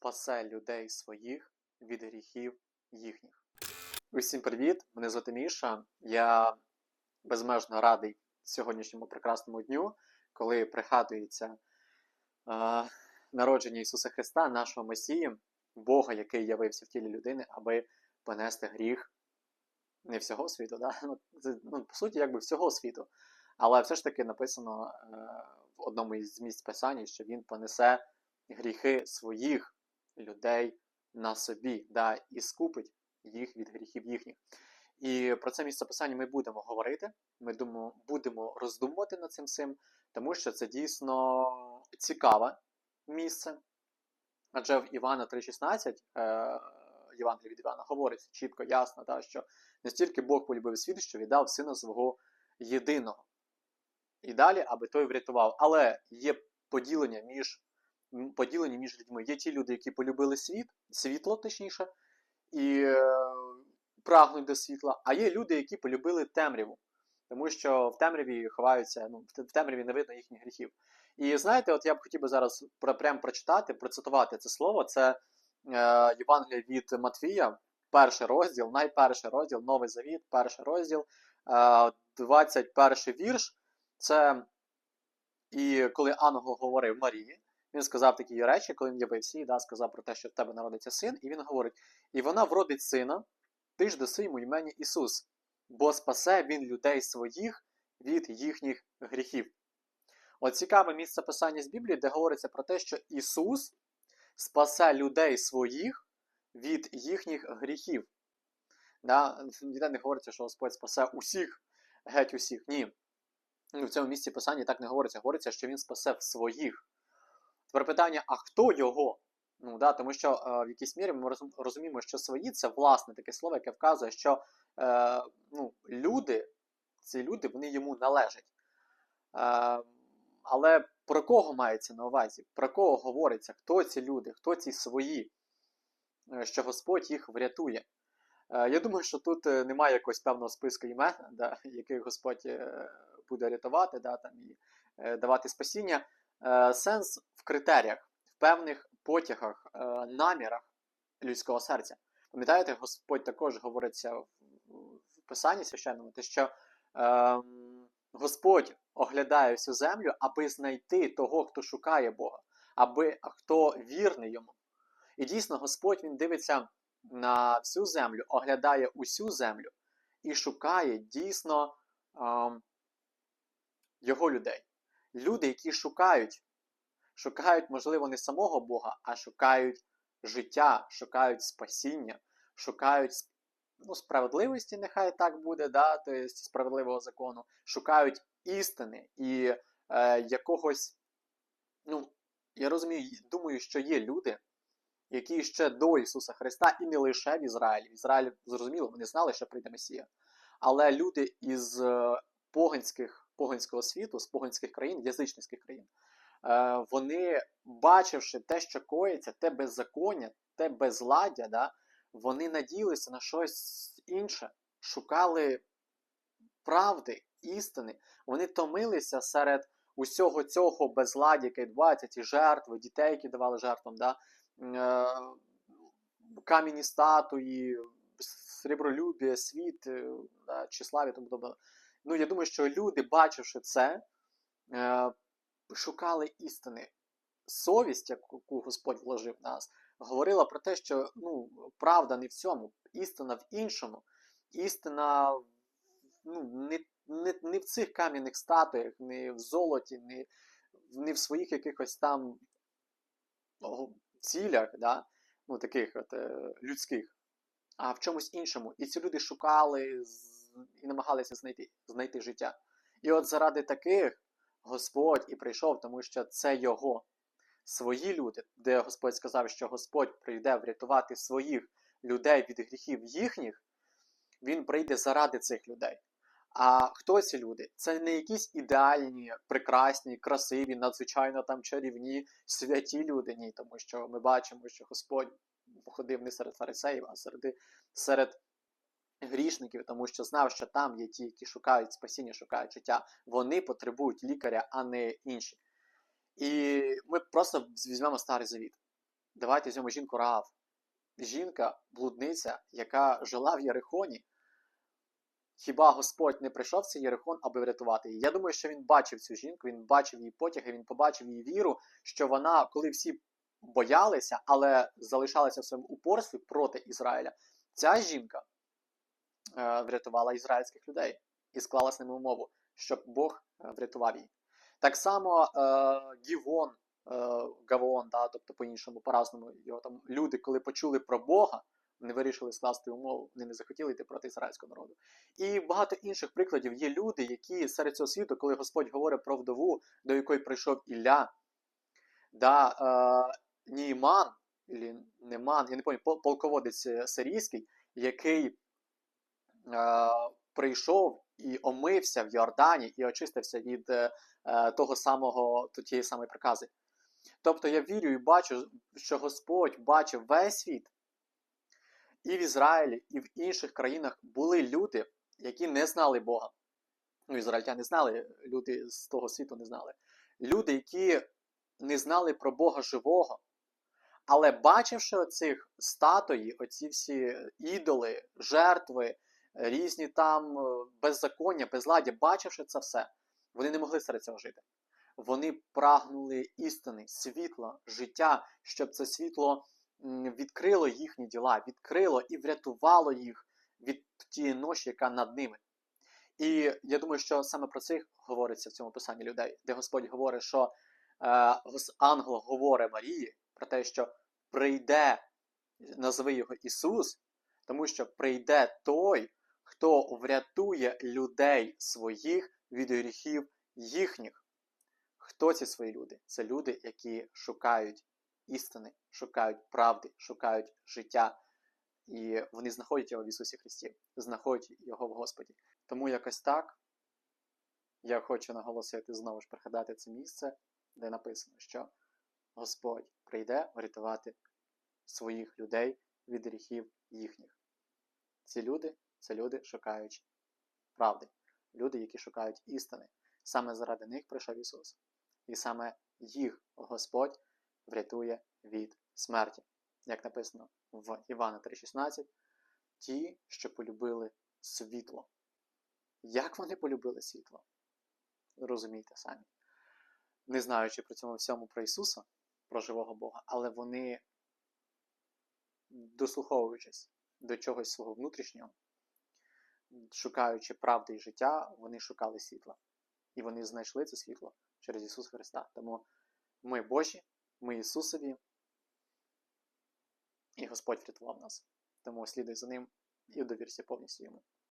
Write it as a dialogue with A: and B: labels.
A: спасе людей своїх від гріхів їхніх. Усім привіт! Мене звати Міша. Я безмежно радий сьогоднішньому прекрасному дню, коли пригадується е, народження Ісуса Христа, нашого Месії, Бога, який явився в тілі людини, аби понести гріх не всього світу, да? ну, ну, по суті, якби всього світу. Але все ж таки написано е, в одному із місць Писання, що він понесе гріхи своїх людей на собі, да, і скупить їх від гріхів їхніх. І про це місце писання ми будемо говорити. Ми думаємо, будемо роздумувати над цим всім, тому що це дійсно цікаве місце. Адже в Івана 3,16 е, від Івана говорить чітко, ясно, та, що настільки Бог полюбив світ, що віддав сина свого єдиного. І далі, аби той врятував. Але є поділення між поділені між людьми. Є ті люди, які полюбили світ, світло, точніше, і е, прагнуть до світла, а є люди, які полюбили темряву. Тому що в темряві ховаються, ну, в темряві не видно їхніх гріхів. І знаєте, от я б хотів би зараз про, прям прочитати, процитувати це слово. Це е, Євангелія від Матвія, перший розділ, найперший розділ, Новий Завіт, перший розділ, е, 21 вірш. Це і коли ангел говорив Марії, він сказав такі речі, коли він явився, і да, сказав про те, що в тебе народиться син, і він говорить: і вона вродить сина, ти ж даси йому імені Ісус, бо спасе він людей своїх від їхніх гріхів. От цікаве місце писання з Біблії, де говориться про те, що Ісус спасе людей своїх від їхніх гріхів. Да? Ніде не говориться, що Господь спасе усіх, геть усіх. Ні. В цьому місці писання так не говориться. Говориться, що він спасе своїх. Тепер питання: а хто його? Ну, да, Тому що е, в якійсь мірі ми розуміємо, що свої це власне таке слово, яке вказує, що е, ну, люди, ці люди, вони йому належать. Е, але про кого мається на увазі? Про кого говориться? Хто ці люди, хто ці свої, Е, що Господь їх врятує? Е, Я думаю, що тут е, немає якогось певного списку імен, да, яких Господь е, буде рятувати да, там, і е, давати спасіння. Е, Сенс в критеріях, в певних потягах, е, намірах людського серця. Пам'ятаєте, Господь також говориться в в Писанні священному, те, що е, Господь оглядає всю землю, аби знайти того, хто шукає Бога, аби хто вірний йому. І дійсно, Господь він дивиться на всю землю, оглядає усю землю і шукає дійсно ем, його людей. Люди, які шукають, шукають, можливо, не самого Бога, а шукають життя, шукають спасіння, шукають ну, справедливості, нехай так буде, да, тобто справедливого закону, шукають істини і е, якогось. Ну, я розумію, думаю, що є люди, які ще до Ісуса Христа, і не лише в Ізраїлі. В Ізраїлі, зрозуміло, вони знали, що прийде Месія. Але люди із е, поганських, поганського світу, з поганських країн, язичницьких країн, е, вони, бачивши те, що коїться, те беззаконня, те безладдя, да, вони надіялися на щось інше, шукали правди, істини. Вони томилися серед усього цього безладдя, яке відбувається, ці жертви, дітей, які давали жертвам, да? е, кам'яні статуї, срібролюбія, світ, е, да, числаві, тому подобне. Ну, я думаю, що люди, бачивши це, е, шукали істини. Совість, яку Господь вложив в нас, говорила про те, що ну, правда не в цьому, істина в іншому. Істина ну, не, не, не в цих кам'яних статуях, не в золоті, не, не в своїх якихось там цілях, да? ну, таких от, е, людських, а в чомусь іншому. І ці люди шукали і намагалися знайти, знайти життя. І от заради таких Господь і прийшов, тому що це його свої люди, де Господь сказав, що Господь прийде врятувати своїх людей від гріхів їхніх, Він прийде заради цих людей. А хто ці люди? Це не якісь ідеальні, прекрасні, красиві, надзвичайно там чарівні, святі люди. Ні, тому що ми бачимо, що Господь ходив не серед фарисеїв, а серед, серед грішників, тому що знав, що там є ті, які шукають спасіння, шукають життя. Вони потребують лікаря, а не інші. І ми просто візьмемо старий завіт. Давайте візьмемо жінку Раав. Жінка, блудниця, яка жила в Єрихоні. Хіба Господь не прийшов цей Єрихон, аби врятувати її? Я думаю, що він бачив цю жінку, він бачив її потяги, він побачив її віру, що вона, коли всі боялися, але залишалася в своєму упорстві проти Ізраїля, ця жінка врятувала ізраїльських людей і склала з ними умову, щоб Бог е, врятував її. Так само е, Гівон, е, Гавон, да, тобто по-іншому, по-разному його там люди, коли почули про Бога, вони вирішили скласти умову, вони не захотіли йти проти ізраїльського народу. І багато інших прикладів є люди, які серед цього світу, коли Господь говорить про вдову, до якої прийшов Ілля, да, е, Німан, Неман, я не пам'ятаю, полководець е, сирійський, який е, прийшов і омився в Йордані і очистився від е, е, того самого, тієї самої прокази. Тобто я вірю і бачу, що Господь бачив весь світ, і в Ізраїлі, і в інших країнах були люди, які не знали Бога. Ну, ізраїльтяни знали, люди з того світу не знали. Люди, які не знали про Бога живого, але бачивши оцих статуї, оці всі ідоли, жертви, різні там е, беззаконня, безладдя, бачивши це все, вони не могли серед цього жити. Вони прагнули істини, світла, життя, щоб це світло відкрило їхні діла, відкрило і врятувало їх від тієї ноші, яка над ними. І я думаю, що саме про це говориться в цьому писанні людей, де Господь говорить, що е, ангел говорить Марії про те, що прийде, назви його Ісус, тому що прийде той, хто врятує людей своїх від гріхів їхніх. Хто ці свої люди? Це люди, які шукають істини, шукають правди, шукають життя. І вони знаходять його в Ісусі Христі, знаходять його в Господі. Тому якось так я хочу наголосити знову ж пригадати це місце, де написано, що Господь прийде врятувати своїх людей від гріхів їхніх. Ці люди це люди, шукають правди, люди, які шукають істини. Саме заради них прийшов Ісус. І саме їх Господь врятує від смерті. Як написано в Івана 3,16, ті, що полюбили світло. Як вони полюбили світло? Розумієте самі. Не знаючи при цьому всьому про Ісуса, про живого Бога, але вони, дослуховуючись до чогось свого внутрішнього, шукаючи правди і життя, вони шукали світла. І вони знайшли це світло через Ісуса Христа. Тому ми Божі, ми Ісусові, і Господь врятував нас. Тому слідуй за ним і довірся повністю йому.